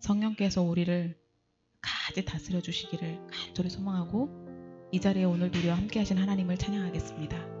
성령께서 우리를 가지 다스려 주시기를 간절히 소망하고 이 자리에 오늘 누리와 함께 하신 하나님을 찬양하겠습니다.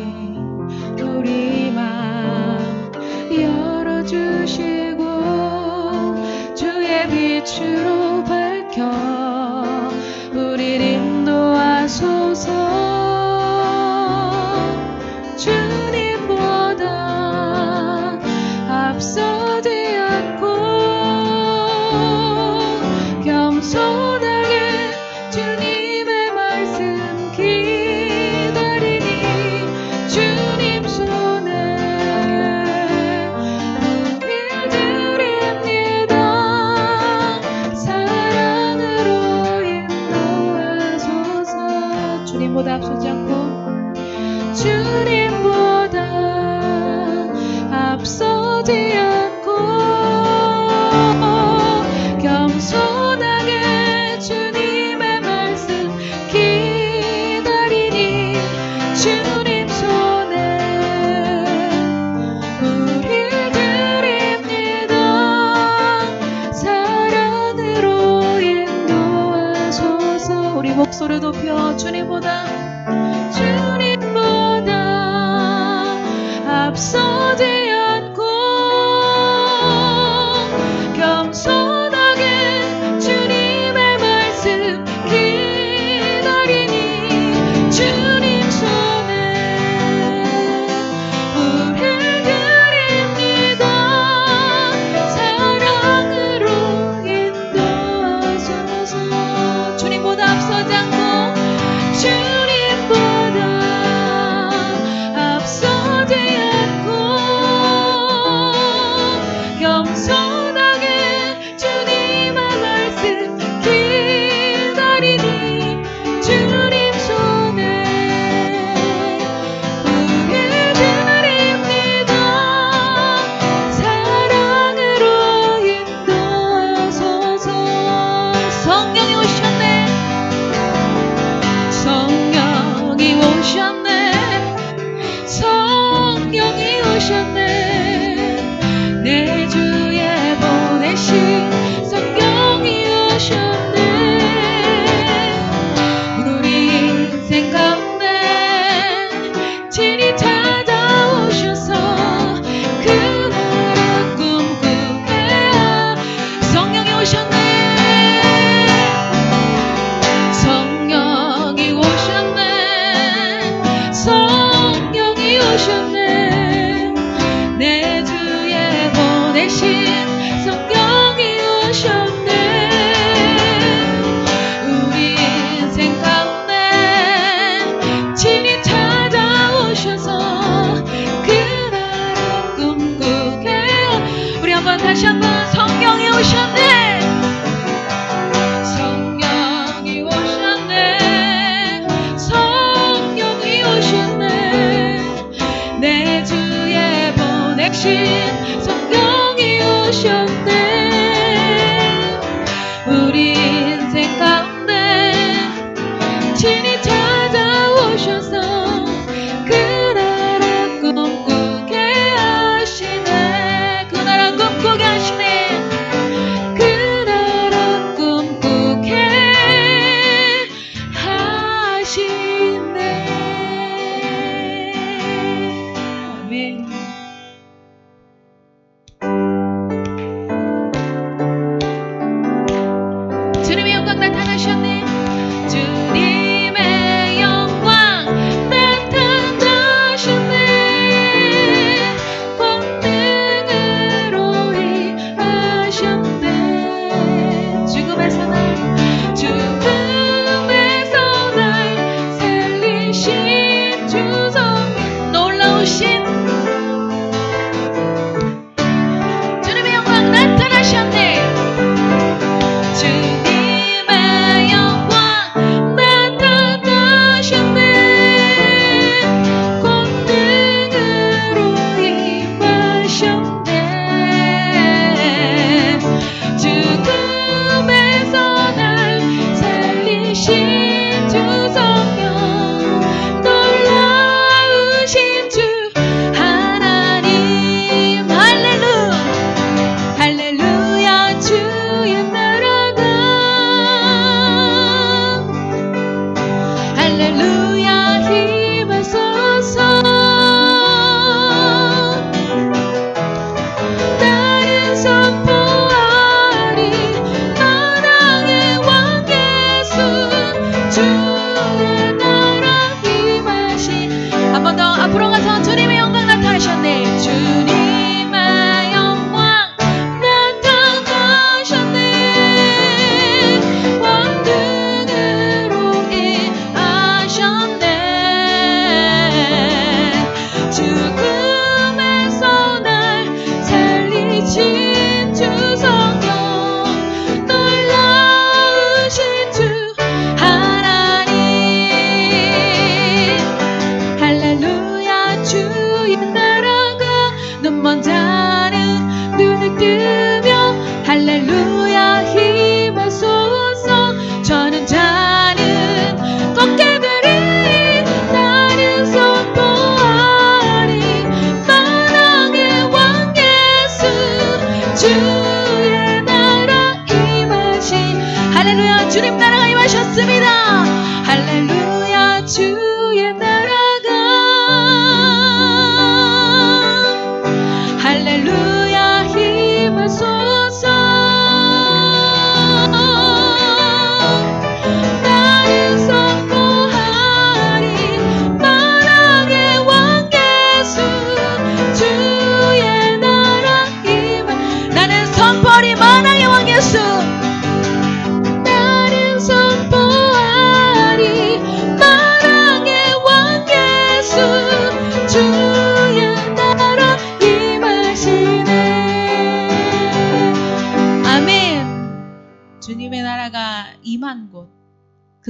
우리 맘 열어주시고 주의 빛으로 주님보다 주님보다 앞서 되어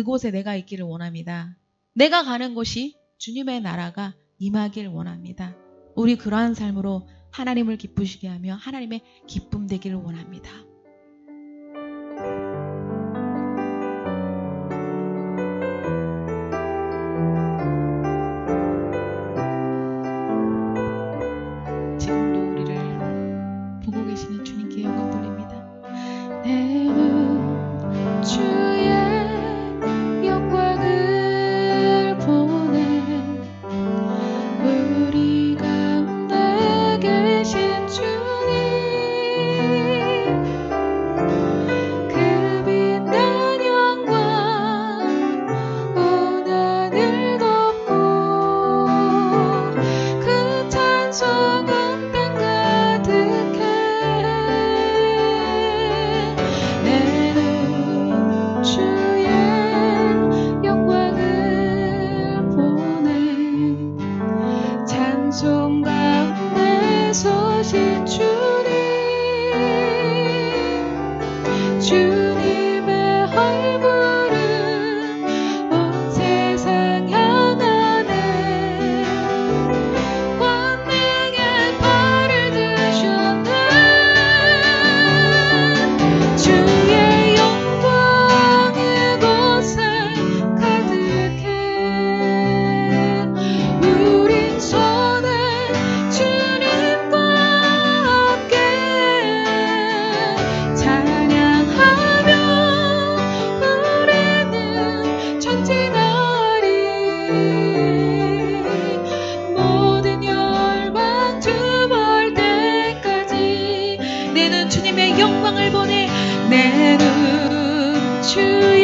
그곳에 내가 있기를 원합니다. 내가 가는 곳이 주님의 나라가 임하길 원합니다. 우리 그러한 삶으로 하나님을 기쁘시게 하며 하나님의 기쁨 되기를 원합니다. 中。 내는 주님의 영광을 보내 내는 주의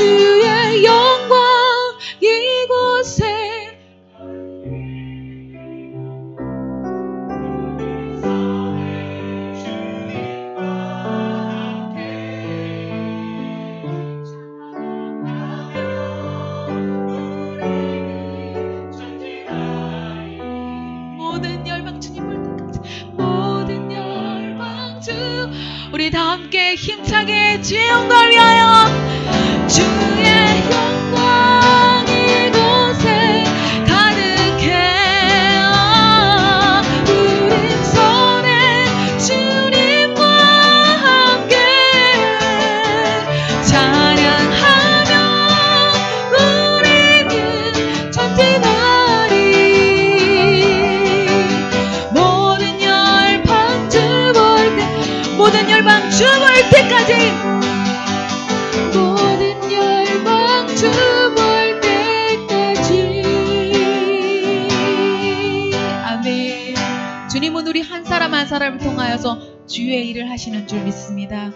주의 영광 이곳에. 우리 다 함께 힘차게 주의 영광을 위하여 주 사람을 통하여서 주의 일을 하시는 줄 믿습니다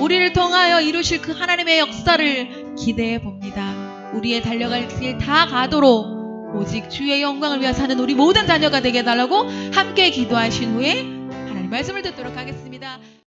우리를 통하여 이루실 그 하나님의 역사를 기대해 봅니다 우리의 달려갈 길다 가도록 오직 주의 영광을 위해 사는 우리 모든 자녀가 되게 해달라고 함께 기도하신 후에 하나님 말씀을 듣도록 하겠습니다.